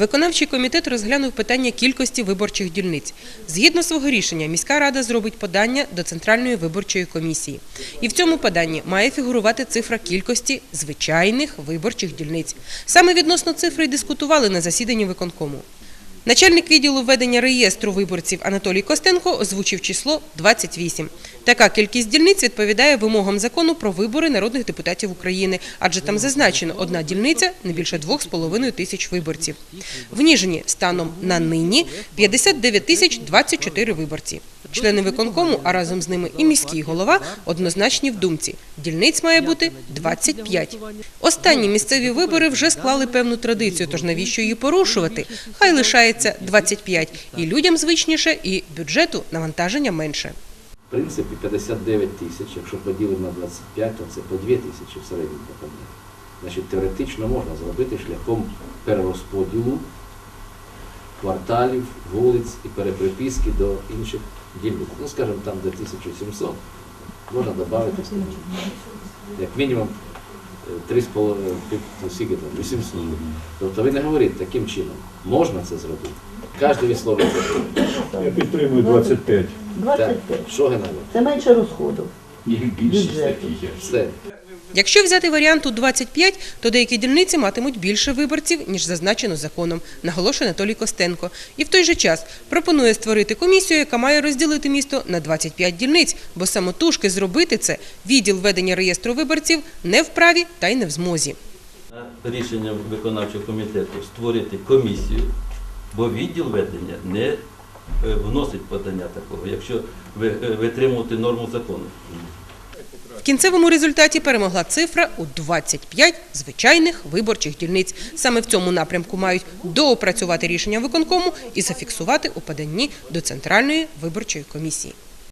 Виконавчий комітет розглянув питання кількості виборчих дільниць. Згідно свого рішення, міська рада зробить подання до Центральної виборчої комісії. І в цьому поданні має фігурувати цифра кількості звичайних виборчих дільниць. Саме відносно цифри дискутували на засіданні виконкому. Начальник відділу ведення реєстру виборців Анатолій Костенко озвучив число 28. Така кількість дільниць відповідає вимогам закону про вибори народних депутатів України, адже там зазначено одна дільниця не більше 2,5 тисяч виборців. В Ніжині станом на нині 59 тисяч 24 виборці. Члени виконкому, а разом з ними і міський голова, однозначні в думці. Дільниць має бути 25. Останні місцеві вибори вже склали певну традицію, тож навіщо її порушувати? Хай лишається 25. І людям звичніше, і бюджету навантаження менше. В принципі, 59 тисяч, якщо поділимо на 25, то це по 2 тисячі в середньому. Значить, теоретично можна зробити шляхом перерозподілу кварталів, вулиць і переприписки до інших дільниць. Ну, скажімо, там до 1700 можна додати, як мінімум е, 3,5, ну, скільки 800. Тобто ви не говорите таким чином, можна це зробити. Кожен висловлює. Я підтримую 25. Так, 25. що Геннадій? Це менше розходу. Більшість таких. Все. Якщо взяти варіант у 25, то деякі дільниці матимуть більше виборців, ніж зазначено законом, наголошує Анатолій Костенко. І в той же час пропонує створити комісію, яка має розділити місто на 25 дільниць, бо самотужки зробити це відділ ведення реєстру виборців не вправі та й не в змозі. рішення виконавчого комітету створити комісію, бо відділ ведення не е, вносить подання такого, якщо е, витримувати норму закону. В кінцевому результаті перемогла цифра у 25 звичайних виборчих дільниць. Саме в цьому напрямку мають доопрацювати рішення виконкому і зафіксувати у поданні до Центральної виборчої комісії.